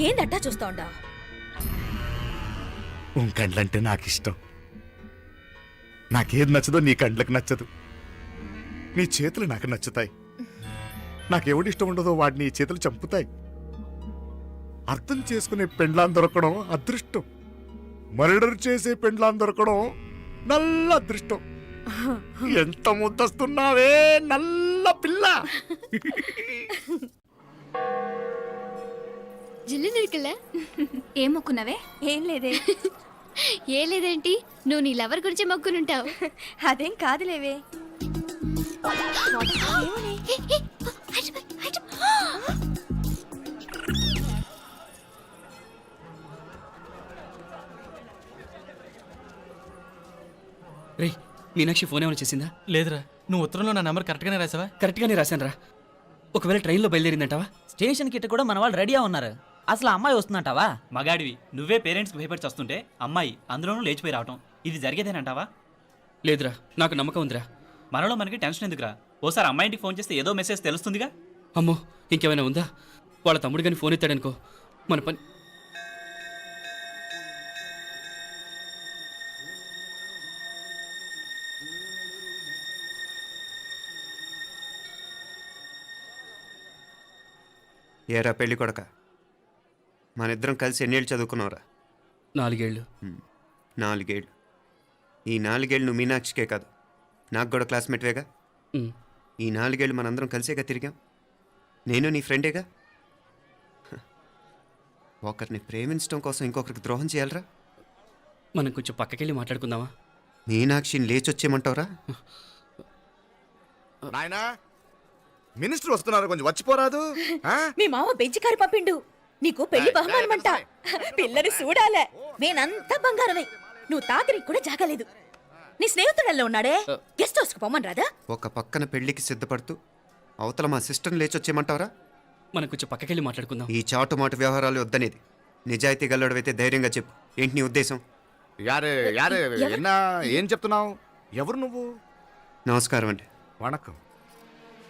ఏందట్టా చూస్తా ఉండా ఉన్ కండ్లంటే నాకు ఇష్టం నాకేది నచ్చదో నీ కండ్లకు నచ్చదు. నీ చేతులు నాకు నచ్చుతాయి. నాకెవడి ఇష్టం ఉండదో వాడిని నీ చేతులు చంపుతాయి. అర్థం చేసుకునే పెండ్లాం దొరకడం అదృష్టం. మర్డర్ చేసే పెండ్లాం దొరకడం నల్ల అదృష్టం. ఎంత ముద్దస్తున్నావే నల్ల పిల్ల? జిల్లు నిరికలే ఏం మొక్కున్నవే? ఏం లేదే. ఏ లేదేంటి? నువ్వు నీ లవర్ గురించి మొక్కునుంటావు. అదేం కాదులేవే. రే మీనాక్షి ఫోన్ ఏమైనా చేసిందా? లేదురా నువ్వు ఉత్తరంలో నా నెంబర్ కరెక్ట్గానే రాసావా? కరెక్ట్గానే రాశాను రా ఒకవేళ ట్రైన్లో బయలుదేరిందంటావా? స్టేషన్ కిட்ட కూడా మన వాళ్ళు రెడీగా ఉన్నారు. అసలు ఆ అమ్మాయి వస్తుందంటావా? మగాడివి. నువ్వే పేరెంట్స్కి భయపడి వస్తుంటే అమ్మాయి అందులోనూ లేచిపోయి రావటం. ఇది జరిగేదేనంటావా లేదురా. నాకు నమ్మకం ఉందిరా. మనలో మనకి టెన్షన్ ఎందుకురా? ఓసారి అమ్మాయింటికి ఫోన్ చేస్తే ఏదో మెసేజ్ తెలుస్తుందిగా? అమ్మో ఇంకేమైనా ఉందా? వాళ్ళ తమ్ముడు కానీ ఫోన్ ఎత్తాడనుకో. మన పని ఏరా పెళ్ళి కొడక? మన ఇద్దరం కలిసి ఎన్నేళ్ళు చదువుకున్నావురా? నాలుగేళ్ళు. నాలుగేళ్ళు. ఈ నాలుగేళ్ళు నువ్వు మీనాక్షికే కాదు. నాకు కూడా క్లాస్మేట్వేగా. ఈ నాలుగేళ్ళు మనందరం కలిసేగా తిరిగాం. నేను నీ ఫ్రెండేగా. ఒకరిని ప్రేమించడం కోసం ఇంకొకరికి ద్రోహం చేయాలరా? మనం కొంచెం పక్కకెళ్ళి మాట్లాడుకుందామా? మీనాక్షిని లేచొచ్చేయమంటావురా? నాయనా మినిస్టర్ వస్తున్నారు కొంచెం వచ్చిపోరాదు. ఆ? మీ మామ బెంచి కారు పంపిండు. నీకు పెళ్ళి బహుమానమంట. పిల్లని చూడాలే నేనంతా బంగారమే. నువ్వు తాకరికి కూడా జాగలేదు. నీ స్నేహితుడల్లో ఉన్నాడే? గెస్ట్ హౌస్కు పొమ్మని రాదా ఒక పక్కన పెళ్ళికి సిద్ధపడుతూ అవతల మా సిస్టర్ని లేచొచ్చేయమంటావురా మనం కొంచెం పక్కకెళ్ళి మాట్లాడుకుందాం. ఈ చాటుమాటు వ్యవహారాలు వద్దనేది. నిజాయితీ గల్లడవైతే ధైర్యంగా చెప్పు. ఏంటి నీ ఉద్దేశం? యారే యారే ఎన్నా ఏం చెప్తున్నావు? ఎవరు నువ్వు? నమస్కారం అండి. వణకం.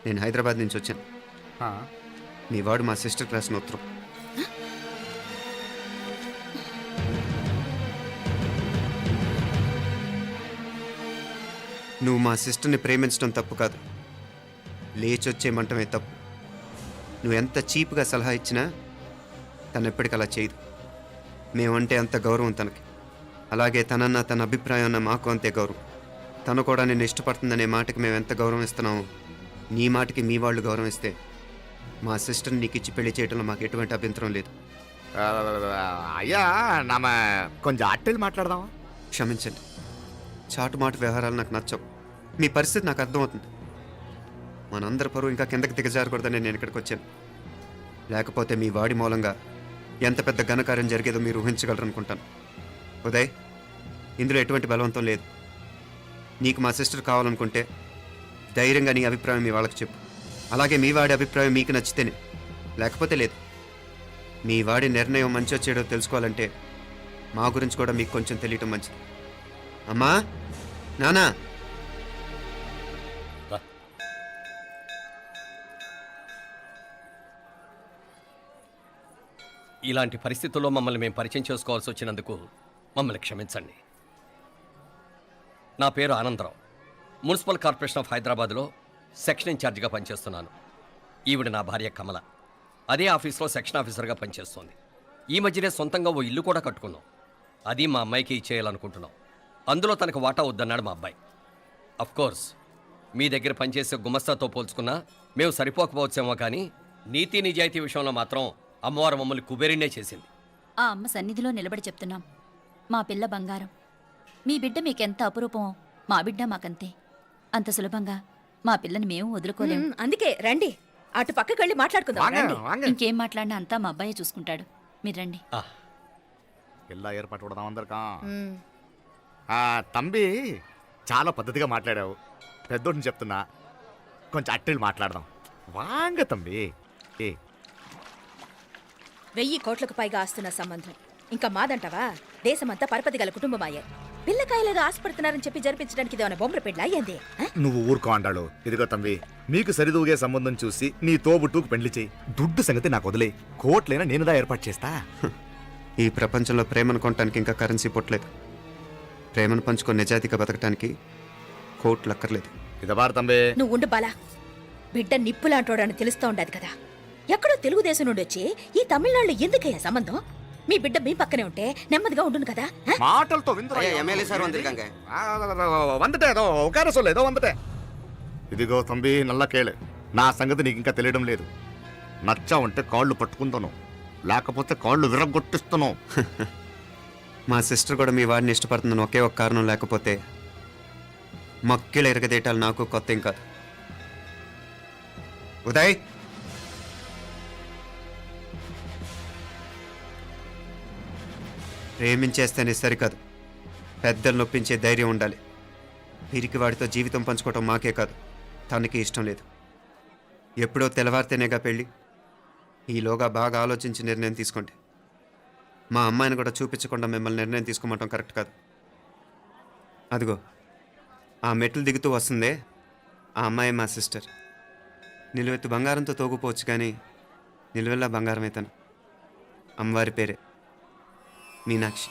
నేను హైదరాబాద్ నుంచి వచ్చాను. ఆ, మీ వాడు మా సిస్టర్ రాసిన ఉత్తరం నువ్వు మా సిస్టర్ని ప్రేమించడం తప్పు కాదు. లేచొచ్చేయమంటమే తప్పు. నువ్వు ఎంత చీప్గా సలహా ఇచ్చినా తను ఎప్పటికీ అలా చేయదు. మేమంటే అంత గౌరవం తనకి. అలాగే తనన్న తన అభిప్రాయం అన్న మాకు అంతే గౌరవం. తను కూడా నేను ఇష్టపడుతుందనే మాటకి మేము ఎంత గౌరవం ఇస్తున్నామో నీ మాటకి మీ వాళ్ళు గౌరవం ఇస్తే మా సిస్టర్ని నీకు ఇచ్చి పెళ్ళి చేయడంలో మాకు ఎటువంటి అభ్యంతరం లేదు. అయ్యా నామ కొంచెం అట్టెలు మాట్లాడదామా? క్షమించండి. చాటుమాటు వ్యవహారాలు నాకు నచ్చవు. మీ పరిస్థితి నాకు అర్థమవుతుంది. మనందరి పరువు ఇంకా కిందకి దిగజారకూడదని నేను ఇక్కడికి వచ్చాను. లేకపోతే మీ వాడి మూలంగా ఎంత పెద్ద ఘనకార్యం జరిగేదో మీరు ఊహించగలరనుకుంటాను. ఉదయ్ ఇందులో ఎటువంటి బలవంతం లేదు. నీకు మా సిస్టర్ కావాలనుకుంటే ధైర్యంగా నీ అభిప్రాయం మీ వాళ్ళకి చెప్పు. అలాగే మీ వాడి అభిప్రాయం మీకు నచ్చితేనే. లేకపోతే లేదు. మీ వాడి నిర్ణయం మంచి వచ్చేటో తెలుసుకోవాలంటే మా గురించి కూడా మీకు కొంచెం తెలియటం మంచిది. అమ్మా? నానా? ఇలాంటి పరిస్థితుల్లో మమ్మల్ని మేము పరిచయం చేసుకోవాల్సి వచ్చినందుకు మమ్మల్ని క్షమించండి. నా పేరు ఆనందరావు. మున్సిపల్ కార్పొరేషన్ ఆఫ్ హైదరాబాద్లో సెక్షన్ ఇన్ఛార్జిగా పనిచేస్తున్నాను. ఈవిడ నా భార్య కమల. అదే ఆఫీస్లో సెక్షన్ ఆఫీసర్గా పనిచేస్తోంది. ఈ మధ్యనే సొంతంగా ఓ ఇల్లు కూడా కట్టుకున్నాం. అది మా అమ్మాయికి ఇచ్చేయాలనుకుంటున్నాం. అందులో తనకు వాటా వద్దన్నాడు మా అబ్బాయి. అఫ్ కోర్స్ మీ దగ్గర పనిచేసే గుమస్తాతో పోల్చుకున్నా మేము సరిపోకపోవచ్చేమో కానీ నీతి నిజాయితీ విషయంలో మాత్రం అమ్మవారు మమ్మల్ని కుబేరినే చేసింది. ఆ అమ్మ సన్నిధిలో నిలబడి చెప్తున్నాం. మా పిల్ల బంగారం. మీ బిడ్డ మీకెంత అపురూపమో మా బిడ్డ మాకంతే. అంత సులభంగా మా పిల్లని మేము వదులుకోలేం. ఉమ్, అందుకే రండి. అటు పక్కకి వెళ్ళి మాట్లాడుకుందాం. ఇంకేం మాట్లాడినా అంతా మా అబ్బాయే చూసుకుంటాడు. మీరు రండి. ఉమ్, ఆ, తంబి చాలా పద్ధతిగా మాట్లాడావు. పెద్దోడిని చెప్తున్నా. కొంచెం అట్టెలు మాట్లాడదాం. వాంగ తంబి ఏ. వెయ్యి కోట్లకు పైగా ఆస్తున్న సంబంధం. ఇంకా మాదంటావా? దేశమంతా పరపతి గల కుటుంబమాయే. పిల్లకాయలేదో ఆశపడుతున్నారని చెప్పి జరిపించడానికి ఇదేమైనా బొమ్మర పెళ్ళి అయ్యింది నువ్వు ఊరుకో అంటాడు ఇదిగో తంబి మీకు సరిదూగే సంబంధం చూసి నీ తోబుట్టుకు పెళ్ళి చేయి. దుడ్డు సంగతి నాకు వదిలే కోట్లైనా నేనుదా ఏర్పాటు చేస్తా? ఈ ప్రపంచంలో ప్రేమను కొనటానికి ఇంకా కరెన్సీ పుట్టలేదు. ప్రేమను పంచుకొని నిజాయితీగా బతకటానికి కోట్లు అక్కర్లేదు. ఇదబారు తంబే. నువ్వు ఉండు బాలా. బిడ్డ నిప్పులాంటోడని తెలుస్తూ ఉండదు కదా. ఎక్కడో తెలుగుదేశం నుండి వచ్చి ఈ తమిళనాడులో ఎందుకయ్యా సంబంధం? మీ బిడ్డ మీ పక్కనే ఉంటే నెమ్మదిగా ఉండును కదా ఆ? మాటలతో విందు ఎమ్మెల్యే సార్ వందిరుకాంగ. వందటే ఏదో ఒక సొల్లు ఏదో వందటే. ఇదిగో తంబి నల్ల కేళే. నా సంగతి నీకు ఇంకా తెలియడం లేదు. నచ్చా ఉంటే కాళ్ళు పట్టుకుంటాను లేకపోతే కాళ్ళు విరగొట్టిస్తాను మా సిస్టర్ కూడా మీ వాడిని ఇష్టపడుతుందని ఒకే ఒక కారణం లేకపోతే మక్కిల ఎరగదేయటాలు నాకు కొత్త ఏం కాదు. ఉదయ్! ప్రేమించేస్తేనే సరికాదు. పెద్దలు నొప్పించే ధైర్యం ఉండాలి. వీరికి వాడితో జీవితం పంచుకోవటం మాకే కాదు. తనకి ఇష్టం లేదు. ఎప్పుడో తెల్లవారితేనేగా పెళ్ళి. ఈలోగా బాగా ఆలోచించి నిర్ణయం తీసుకోండి. మా అమ్మాయిని కూడా చూపించకుండా మిమ్మల్ని నిర్ణయం తీసుకోమటం కరెక్ట్ కాదు. అదిగో ఆ మెట్లు దిగుతూ వస్తుందే ఆ అమ్మాయి మా సిస్టర్. నిలువెత్తు బంగారంతో తోగుపోవచ్చు కానీ నిలువెల్లా బంగారం అమ్మవారి పేరే మీనాక్షి.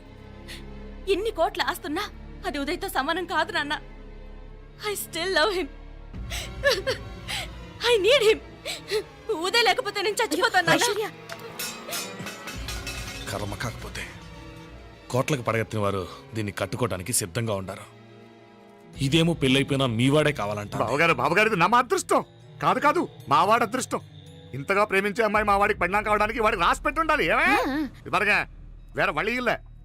ఎన్ని కోట్ల ఆస్తున్నా అది ఉదయ్తో సమానం కాదు నాన్న. I still love him I need him Uday లేకపోతే నేను చచ్చిపోతాను. కర్మ కాకపోతే కోట్లకు పడగెత్తిన వారు దీన్ని కట్టుకోవడానికి సిద్ధంగా ఉండారు. ఇదేమో పెళ్ళైపోయినా మీవాడే కావాలంట బావగారు బావగారు ఇది నా అదృష్టం. కాదు కాదు మా వాడి అదృష్టం. ఇంతగా ప్రేమించే అమ్మాయి మా వాడికి పెళ్ళాం కావడానికి వాడికి రాసి పెట్టుండాలి ఏమే? ఇవరగా వేరే వళ్ళి ఇల్లే.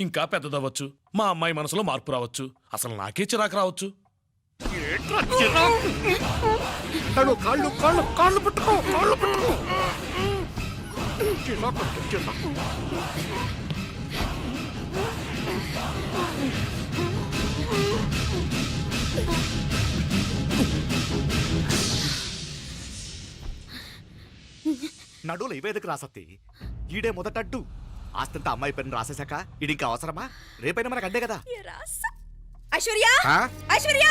ఇంకా పెద్దదవ్వచ్చు. మా అమ్మాయి మనసులో మార్పు రావచ్చు. అసలు నాకే చిరాకు రావచ్చు. కాళ్ళు కాళ్ళు కాళ్ళు కాళ్ళు పట్టుకో కాళ్ళు పట్టుకో. చిరాకు, చిరాకు. నడువులు ఇవేదకు రాసత్తి ఈడే మొదటడ్డు. ఆస్తంత అమ్మాయి పని రాసేశాక ఇది ఇంకా అవసరమా? రేపైనా మనకు అంతే కదా. ఐశ్వర్య? ఐశ్వర్య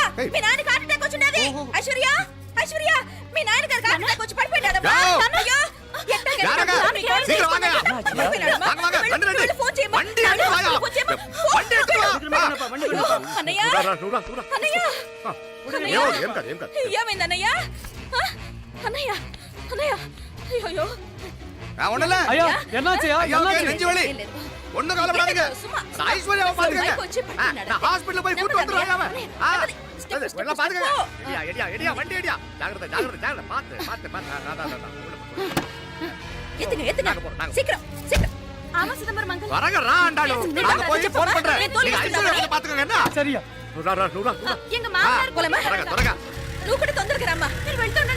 ఐశ్వర్య ఐశ్వర్య మీ అన్నయ్య అన్నయ్య. అయ్యో போய் கூட்டி வந்துறேன் வண்டி எடியா ஜாகிரதை பாத்து பாத்து பாத்து ஏத்துங்க ஏத்துங்க. சீக்கிரம் என்ன? சரியா. நூறா நூறா நூறா எங்க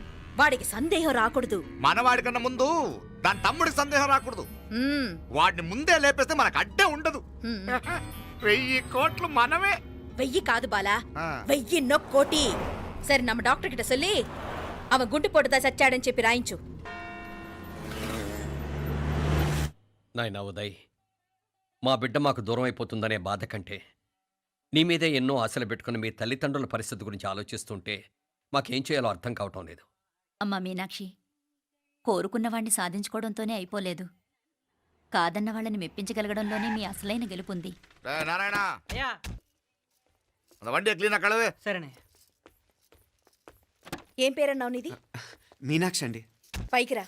వాడికి సందేహం రాకూడదు. మనవాడి కన్నా ముందు దాని తమ్ముడికి సందేహం రాకూడదు. వాడిని ముందే లేపేస్తే మనకు అడ్డే ఉండదు. వెయ్యి కోట్లు మనమే. వెయ్యి కాదు బాలా. వెయ్యి వెయ్యి కోటి సరే నమ్మ డాక్టర్ కిట சொல்லி அவன் குண்டு போட்டுதான் చచ్చాడని చెప్పి రాయించు. నాయనా ఉదయ్ మా బిడ్డ మాకు దూరం అయిపోతుందనే బాధ కంటే నీ మీదే ఎన్నో ఆశలు పెట్టుకుని మీ తల్లిదండ్రుల పరిస్థితి గురించి ఆలోచిస్తుంటే మాకేం చేయాలో అర్థం కావటం లేదు. అమ్మా మీనాక్షి కోరుకున్నవాణ్ణి సాధించుకోవడంతోనే అయిపోలేదు. కాదన్న వాళ్ళని మెప్పించగలగడంలోనే మీ అసలైన గెలుపుంది. ఉంది సరేనే. ఏం పేరన్నావు నీది? మీనాక్షి అండి. పైకి రా.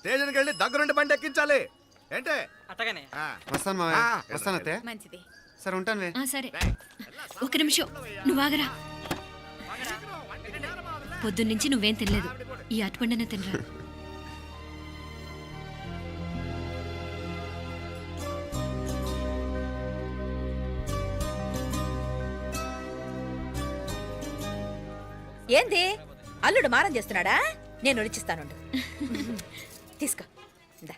స్టేషన్కి వెళ్ళి దగ్గరుండి బండి ఎక్కించాలి. ఏంటే? అట్టగానే ఆ. వస్తాను మావయ్య. వస్తాను అత్తయ్య. మంచిది. సరే ఉంటాను వే ఆ, సరే. ఒక నిమిషం. నువ్వు ఆగరా. పొద్దున్నుంచి నువ్వేం తినలేదు. ఈ అటుపండనే తినరా. ఏంది? అల్లుడు మారం చేస్తున్నాడా? నేను ఒలిచిస్తాను తీసుకో. ఇందా.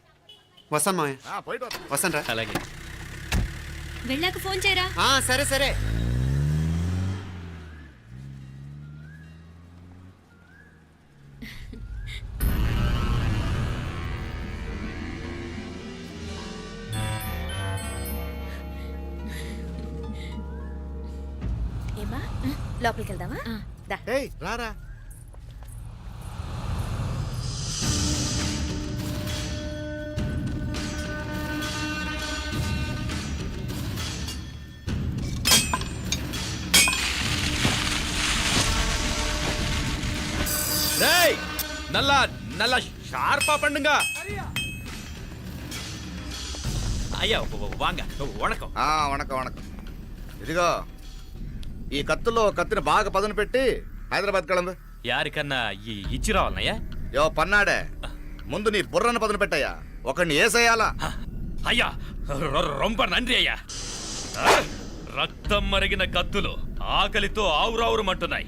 వస్తాను వా. వస్తాను రా. అలాగే. వెళ్ళాక ఫోన్ చేయరా? ఆ, సరే సరే. లోపలికి వెళ్దామా? దా. ఏయ్ రారా. நல்லா நல்லா ஷார்ப்பா பண்ணுங்க ஐயா வாங்க வணக்கம் ఆ, వణకం వణకం ఇదిగో ఈ కత్తుల్లో ఓ కత్తిని బాగా పదును పెట్టి హైదరాబాద్ కళందు యారికన్నా ఇచ్చి రావాలన్నయ్యా యో పన్నాడే ముందు నీ బుర్రను పదును పెట్టయ్యా ఒకడిని ఏసేయాలా అయ్యా రొ- రొంప నంది అయ్యా ఆ, రక్తం మరిగిన కత్తులు ఆకలితో ఆవురావురమంటున్నాయి